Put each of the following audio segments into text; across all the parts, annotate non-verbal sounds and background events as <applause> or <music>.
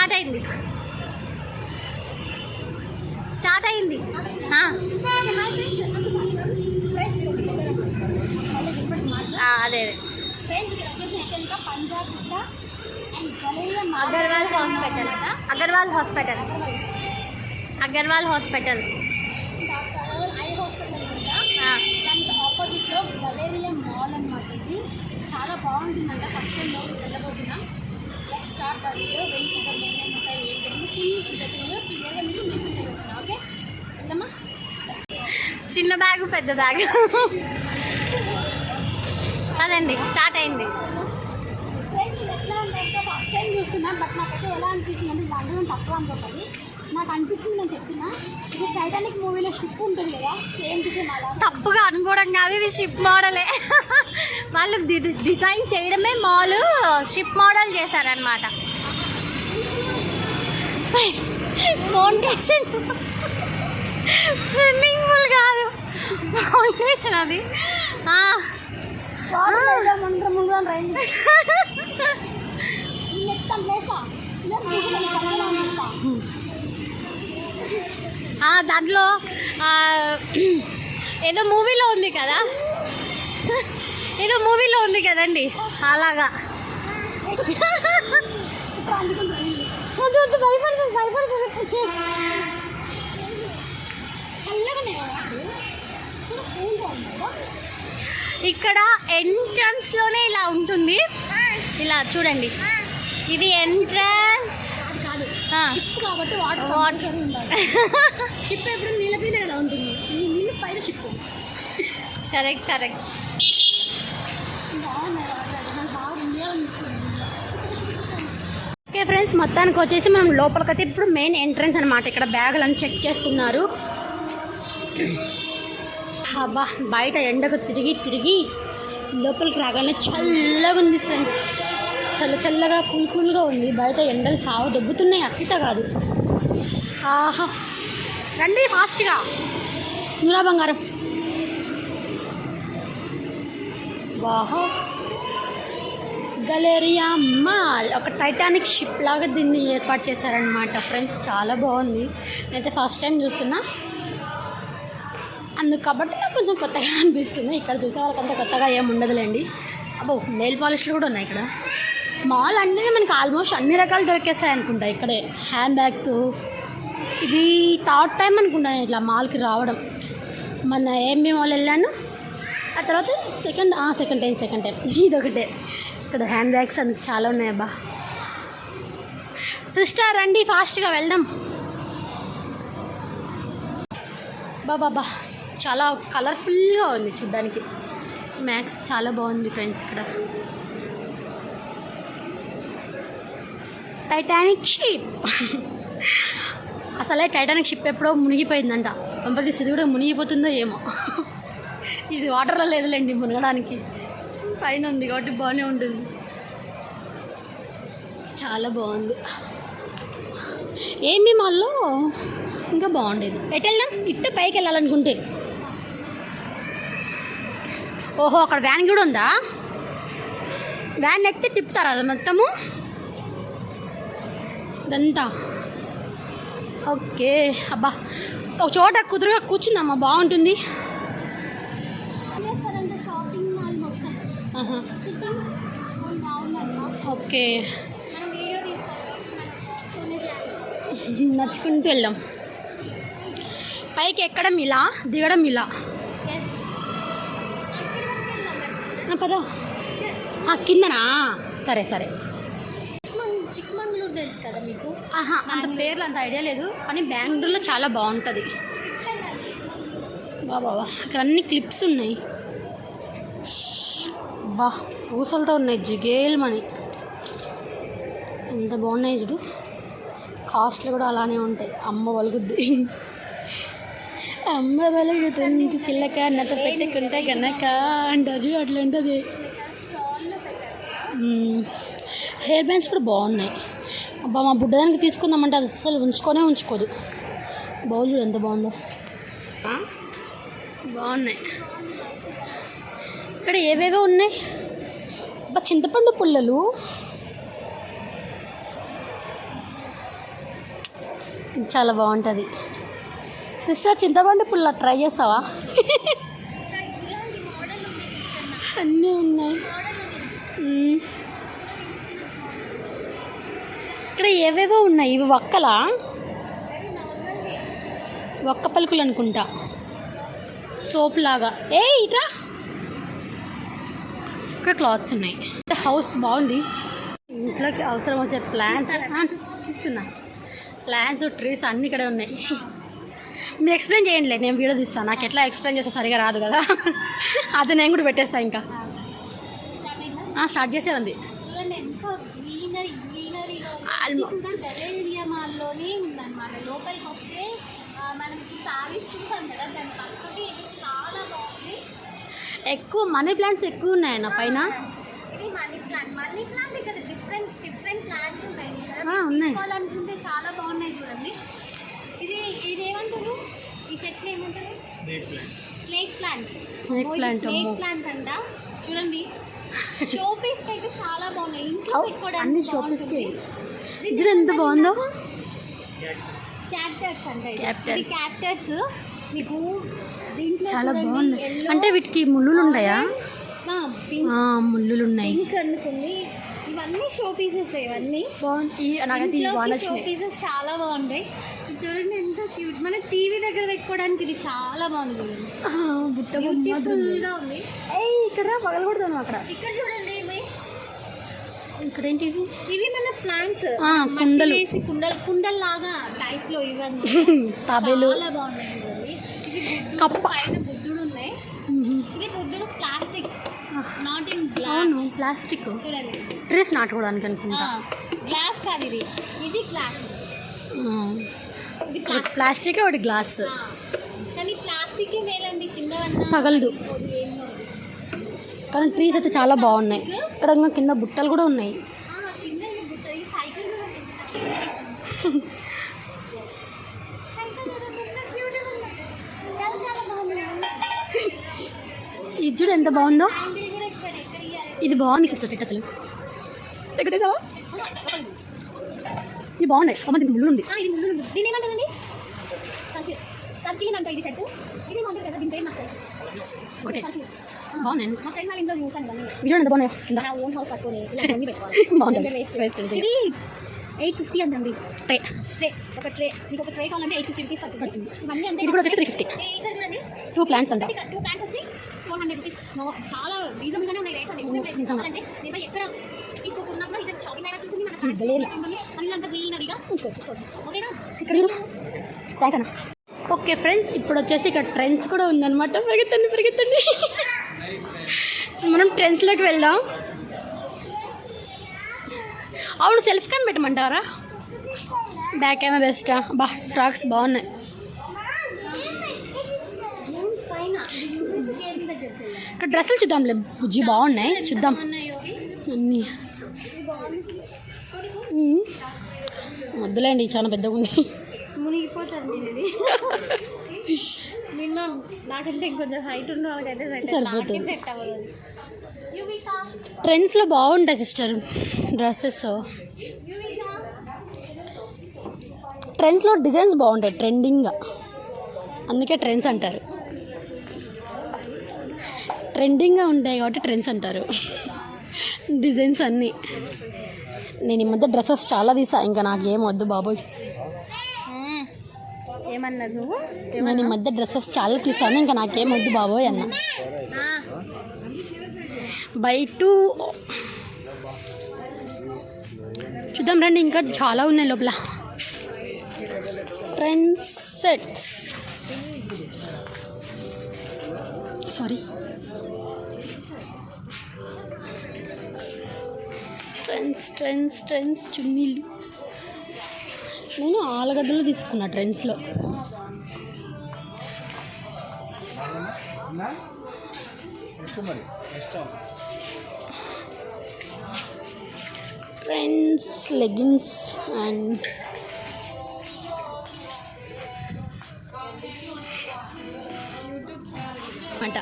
Start అయింది. Start అయింది. ఆ, ఆ, అదే అదే. Agarwal hospital. Agarwal hospital. Agarwal hospital. ఆ, దానికి ఆపోజిట్లో గలేరియా మాల్ అనమాట ఇది చాలా బాగుంటుందంట. ఫస్ట్ టైం లోపలికి వెళ్ళబోతున్నాం. నెక్స్ట్ స్టార్ట్ వీడియో వెయ్యి చిన్న బ్యాగ్ పెద్ద బ్యాగ్. అదండి స్టార్ట్ అయింది. ఫస్ట్ టైం చూస్తున్నా బట్ నాకైతే ఎలా అంటే తక్కువ నాకు అనిపించింది నేను చెప్తున్నా ఇది టైటానిక్ మూవీలో షిప్ ఉంటుంది కదా సేమ్ టు సేమ్ అలా. తప్పుగా అనుకోవడం కాదు ఇది షిప్ మోడలే <laughs> వాళ్ళు డిజైన్ చేయడమే మాల్ షిప్ మోడల్ చేశారనమాట ఫౌండేషన్ స్విమ్మింగ్ పూల్ కాదు. ఫౌండేషన్ అది. దాంట్లో ఏదో మూవీలో ఉంది కదా? ఏదో మూవీలో ఉంది కదండి. అలాగా. భయపడుతుంది భయపడుతుంది ఇక్కడ ఎంట్రన్స్లోనే ఇలా ఉంటుంది. ఇలా చూడండి. ఇది ఎంట్రన్స్ కాబట్టి వాటర్ వాటర్ షిప్ ఎప్పుడు కదా ఉంటుంది ఈ నీళ్ళు పైన షిప్ కరెక్ట్ కరెక్ట్ బాగున్నాయి వాటర్ అది నాకు బాగా ఉండాలనిపిస్తుంది ఓకే ఫ్రెండ్స్ మొత్తానికి వచ్చేసి మనం లోపలికి అయితే ఇప్పుడు మెయిన్ ఎంట్రన్స్ అనమాట ఇక్కడ బ్యాగులను చెక్ చేస్తున్నారు. అబ్బా బయట ఎండకు తిరిగి తిరిగి లోపలికి రాగానే చల్లగా ఉంది ఫ్రెండ్స్ చల్ల చల్లగా కూల్ కూల్గా ఉంది. బయట ఎండలు చాలా దొబ్బుతున్నాయి అక్కిట కాదు. ఆహా. రండి ఫాస్ట్గా నూరా బంగారం. వాహా. Galleria mall. ఒక టైటానిక్ షిప్ లాగా దీన్ని ఏర్పాటు చేశారనమాట ఫ్రెండ్స్ చాలా బాగుంది. నేనైతే ఫస్ట్ టైం చూస్తున్నా. అందుకు కాబట్టి నాకు కొంచెం కొత్తగా అనిపిస్తుంది. ఇక్కడ చూసే వాళ్ళకంత కొత్తగా ఏం ఉండదులేండి. అబ్బో నెయిల్ పాలిష్లు కూడా ఉన్నాయి ఇక్కడ. మాల్ అంటేనే మనకి ఆల్మోస్ట్ అన్ని రకాలు దొరికేస్తాయి అనుకుంటా ఇక్కడే. Hand bags. ఇది థర్డ్ టైం అనుకుంటా నేను ఇట్లా మాల్కి రావడం. మన ఏఎంబి మాల్ వెళ్ళాను. ఆ తర్వాత second second time second time. <laughs> ఇది ఒకటే ఇక్కడ హ్యాండ్ బ్యాగ్స్ అందుకు చాలా ఉన్నాయి అబ్బా. సిస్టర్ రండి ఫాస్ట్గా వెళ్దాం. బాబా చాలా కలర్ఫుల్గా ఉంది చూడ్డానికి. మ్యాక్స్ చాలా బాగుంది ఫ్రెండ్స్ ఇక్కడ. టైటానిక్ షిప్ అసలే టైటానిక్ షిప్ ఎప్పుడో మునిగిపోయిందంట. కంపల్సరీ ఇది కూడా మునిగిపోతుందో ఏమో. ఇది వాటర్లో లేదులేండి మునగడానికి. పైన ఉంది కాబట్టి బాగానే ఉంటుంది. చాలా బాగుంది. ఏమి మాల్లో? ఇంకా బాగుండేది. ఎటు వెళ్దాం? ఇట్ట పైకి వెళ్ళాలనుకుంటే. ఓహో అక్కడ వ్యాన్ కూడా ఉందా? వ్యాన్ ఎక్కితే తిప్పుతారా అది మొత్తము? ఇదంతా. ఓకే అబ్బా. ఒక చోట కుదురుగా కూర్చుందమ్మా బాగుంటుంది. ఓకే. నడుచుకుంటూ వెళ్ళాం పైకి ఎక్కడం ఇలా దిగడం ఇలా. పద. ఆ, కిందనా? సరే సరే. చిక్మంగళూరు తెలుసు కదా మీకు? ఆహా అంత పేర్లు అంత ఐడియా లేదు కానీ బెంగళూరులో చాలా బాగుంటుంది. బాబా అక్కడ అన్ని క్లిప్స్ ఉన్నాయి. బా పూసలతో ఉన్నాయి జిగేల్మని. ఎంత బాగున్నాయి చూడు. కాస్ట్లు కూడా అలానే ఉంటాయి. అమ్మ వలుగుద్ది. అమ్మ వెలుగుతుంది చిల్లక నత పెట్టుకుంటే గనక అంటారు చూడు అట్లా ఉంటుంది. హెయిర్ బ్యాండ్స్ కూడా బాగున్నాయి. అబ్బా మా బుడ్డదానికి తీసుకుందామంటే అది అసలు ఉంచుకొనే ఉంచుకోదు. బౌల్ చూడు ఎంత బాగుందో? బాగున్నాయి. ఇక్కడ ఏవేవో ఉన్నాయి? చింతపండు పుల్లలు. చాలా బాగుంటుంది. సిస్టర్ చింతపండు పుల్ల ట్రై చేస్తావా? అన్నీ ఉన్నాయి. ఇక్కడ ఏవేవో ఉన్నాయి? ఇవి వక్కలా? ఒక్క వక్క పలుకులు అనుకుంటా. సోప్ లాగా ఏ ఇట్రా. ఇక్కడ క్లాత్స్ ఉన్నాయి. హౌస్ బాగుంది. ఇంట్లోకి అవసరం వచ్చే ప్లాంట్స్ తీస్తున్నా. ప్లాంట్స్ ట్రీస్ అన్నీ ఇక్కడే ఉన్నాయి. మీరు ఎక్స్ప్లెయిన్ చేయండి నేను వీడియో తీస్తాను నాకు ఎట్లా ఎక్స్ప్లెయిన్ చేస్తే సరిగా రాదు కదా. అది నేను కూడా పెట్టేస్తాను ఇంకా. స్టార్ట్ చేసే ఉంది. చూడండి ఎంత గ్రీనరీ గ్రీనరీలో Almo- కూడా గలేరియా మాల్లోనే ఉందన్నమాట. లోపలికి వస్తే ఆ, మనం సారీస్ చూసాం కదా దాని పక్కకి ఇది చాలా బాగుంది. ఎక్కువ మనీ ప్లాంట్స్ ఎక్కువ ఉన్నాయి నా పైన. ఇది మనీ ప్లాంట్ మనీ ప్లాంట్ ఇక్కడ డిఫరెంట్ డిఫరెంట్ ప్లాంట్స్ ఉన్నాయి. ఆ, ఉన్నాయి. తీసుకోవాలనుకుంటే చాలా బాగున్నాయి చూడండి. ఇది ఇది ఏమంటారు? ఈ చెట్లు ఏమంటారు? Snake plant Snake plant, snake అమ్మో. ప్లాంట్ అంట. చూడండి. షో పీస్ అయితే చాలా బాగున్నాయి. ఇంట్లో అవు, పెట్టుకోవడానికి అన్ని showpiece కి. బాగుంటుంది. ఇది ఎంత బాగుందో? క్యాక్టర్స్ అంట ఇది. Cactus. క్యాక్టర్స్ మీకు దీంట్లో చాలా yellow, అంటే వీటికి ముళ్ళులు ఉన్నాయా ముళ్ళులు ఉన్నాయి. అందుకుంది. ఇవన్నీ షో పీసెస్ ఇవన్నీ. బాగుంది. నాకైతే ఇవి బాగా షో పీసెస్ చాలా బాగుంటాయి. చూడండి ఎంత క్యూట్ మన టీవీ దగ్గర పెట్టుకోవడానికి ఇది చాలా బాగుంది బుట్ట బొమ్మ బ్యూటిఫుల్ ఉంది. గా ఉంది. ఏయ్ ఇక్కడ పగల కొడతాను అక్కడ. ఇక్కడ చూడండి ఇవి. ఇక్కడ ఏంటి ఇవి? ఇవి మన ప్లాంట్స్ కుండలు. వేసి కుండలు కుండల్ లాగా టైప్లో ఇవన్నీ <laughs> తాబేలు. చాలా బాగున్నాయి. కప్ప. పైన బుద్ధుడు ఉన్నాయి. ఇది బుద్ధుడు ప్లాస్టిక్ నాట్ ఇన్ అవును గ్లాస్ ప్లాస్టిక్. చూడండి. ట్రీస్ నాటుకోవడానికి అనుకుంటా. గ్లాస్ కాదు ఇది. ఇది గ్లాస్ ప్లాస్టిక్. ఒకటి గ్లాస్ కానీ ప్లాస్టిక్ మేలండి కింద పగలదు. కానీ ట్రీస్ అయితే చాలా బాగున్నాయి. ఇక్కడ ఇంకా కింద బుట్టలు కూడా ఉన్నాయి <laughs> కింద ఈ బుట్ట ఈ సైకిల్ చూడండి సైకిల్ చూడండి ఎంత cute గా ఉంది. చాలా చాలా బాగుంది ఇది చూడు ఎంత బాగుందో. ఇది బాగుంది సిస్టర్ ఇట్ అసలు. ఎక్కడేసావా? ఇది బాగున్నాయి. అమ్మ దీనికి ముళ్ళు ఉంది. దీని ఏమంటారండి సర్కిల్ సర్కిల్ అంట ఇది చెట్టు. ఇది ఏమంటారు కదా దీని పేరు నాకు తెలుసు. ఒకటే. సర్కిల్ బాగున్నాయి. మా ఫ్రెండ్ వాళ్ళ ఇంట్లో చూసాను ఇవన్నీ. ఇది చూడు ఎంత బాగున్నాయి? కింద నా ఓన్ హౌస్ కట్టుకొని ఇలా <laughs> అన్ని పెట్టుకోవాలి. బాగుంటుంది. వేస్ట్. ఇది ఎయిట్ ఫిఫ్టీ ట్రే. ట్రే. ఒక ట్రే. మీకు ఒక ట్రే కావాలంటే ఎయిట్ ఫిఫ్టీ రూపీస్ పడుతుంది. ఇవన్నీ అంతే. ఇది కూడా వచ్చేసి 350. ఏ, ఇక్కడ చూడండి. టూ ప్లాంట్స్ అంట. టూ ప్లాంట్స్ వచ్చి హండ్రెడ్ రూపీస్ చాలా రీజనబుల్ గానే ఉన్నాయి రేట్స్. కావాలంటే నేను ఎక్కడ తీసుకోకున్నా కూడా ఇక్కడ షాపింగ్ మన అంతా గ్రీనరీగా ఓకేనా ఇక్కడ చూడు థ్యాంక్స్ అన్న. ఓకే ఫ్రెండ్స్ ఇప్పుడు వచ్చేసి ఇక్కడ ట్రెండ్స్ కూడా ఉందన్నమాట. పరిగెత్తండి పరిగెత్తండి. మనం ట్రెండ్స్లోకి వెళ్దాం. అవును సెల్ఫ్ క్యామ్ పెట్టమంటారా? బ్యాక్ క్యామే బెస్టా బా ట్రాక్స్ బాగున్నాయి రూమ్స్ పైన ఇది యూసెస్ కేరింగ్ దగ్గరికి వెళ్ళాం ఇక్కడ డ్రెస్సులు చూద్దాంలే బుజ్జి బాగున్నాయి? చూద్దాం. అన్నీ. వద్దులేండి చాలా పెద్దగా ఉంది. సరిపోతుంది. యువికా? ట్రెండ్స్లో బాగుంటాయి సిస్టర్ డ్రెస్సెస్ ట్రెండ్స్లో డిజైన్స్ బాగుంటాయి ట్రెండింగ్గా అందుకే ట్రెండ్స్ అంటారు. ట్రెండింగ్గా ఉంటాయి కాబట్టి ట్రెండ్స్ అంటారు. డిజైన్స్ అన్నీ. నేను ఈ మధ్య డ్రెస్సెస్ చాలా తీసా. ఇంకా నాకేం వద్దు బాబోయ్. ఏమన్నది నువ్వు? నేను ఈ మధ్య డ్రెస్సెస్ చాలా తీసాను. ఇంకా నాకేం వద్దు బాబోయ్ అన్న. బై టూ. చూద్దాం రండి. ఇంకా చాలా ఉన్నాయి లోపల. Trends sets. Sorry. Trends Trends Trends చున్నీలు. నేను ఆలుగడ్డలు తీసుకున్నా ట్రెండ్స్లో. ట్రెండ్స్ లెగిన్స్ అండ్ అంట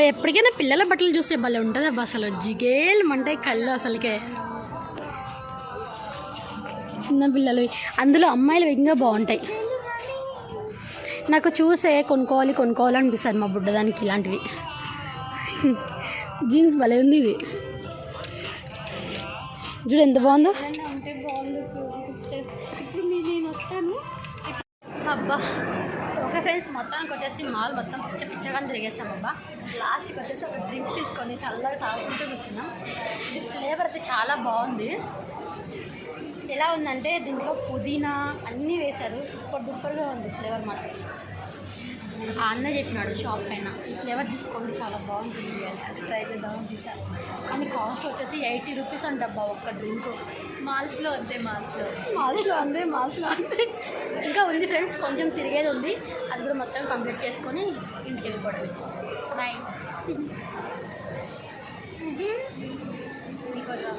ఎప్పటికైనా పిల్లల బట్టలు చూస్తే భలే ఉంటుంది అబ్బా అసలు జిగేల్ కళ్ళు అసలుకే. చిన్న పిల్లలు అందులో అమ్మాయిలు ఇంకా బాగుంటాయి. నాకు చూసే కొనుక్కోవాలి కొనుక్కోవాలి అనిపిస్తుంది మా బుడ్డదానికి ఇలాంటివి. జీన్స్ భలే ఉంది ఇది. చూడు ఎంత బాగుందో. అబ్బా. ఓకే ఫ్రెండ్స్ మొత్తానికి వచ్చేసి మాల్ మొత్తం పిచ్చ పిచ్చగా తిరిగేసాం అబ్బా. లాస్ట్కి వచ్చేసి ఒక డ్రింక్ తీసుకొని చల్లగా తాగుకుంటూ కూర్చున్నాం. ఇది ఫ్లేవర్ అయితే చాలా బాగుంది. ఎలా ఉందంటే దీంట్లో పుదీనా అన్నీ వేశారు. సూపర్ డూపర్గా ఉంది ఫ్లేవర్ మాత్రం. ఆ అన్న చెప్పినాడు షాప్ పైన ఈ ఫ్లేవర్ తీసుకోండి చాలా బాగుంటుంది అని అది ట్రై చేద్దామని తీసాను కానీ కాస్ట్ వచ్చేసి ఎయిటీ రూపీస్ అంటబ్బా ఒక్క డ్రింక్ మాల్స్లో అంతే మాల్స్లో. మాల్స్లో అందే మాల్స్లో అందే ఇంకా ఉంది ఫ్రెండ్స్ కొంచెం తిరిగేది ఉంది. అది కూడా మొత్తం కంప్లీట్ చేసుకొని ఇంటికి వెళ్ళిపోవడమే. బాయ్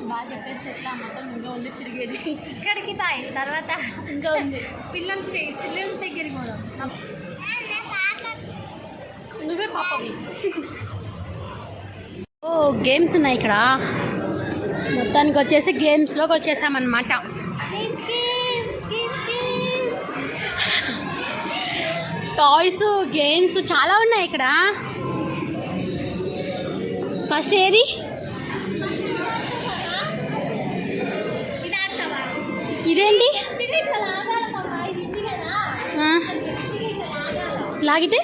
బాగా చెప్పేసి ఎట్లా మొత్తం ఇంకా ఉంది తిరిగేది. ఇక్కడికి బాయ్ తర్వాత ఇంకా ఉంది. పిల్లలు చిల్డ్రన్స్ దగ్గరికి పోదాం. నువ్వే పాపవి. ఓ గేమ్స్ ఉన్నాయి ఇక్కడ. మొత్తానికి వచ్చేసి గేమ్స్లోకి వచ్చేసామన్నమాట. టాయ్స్ గేమ్స్ చాలా ఉన్నాయి ఇక్కడ. ఫస్ట్ ఏది? ఇదేంటి? లాగితే?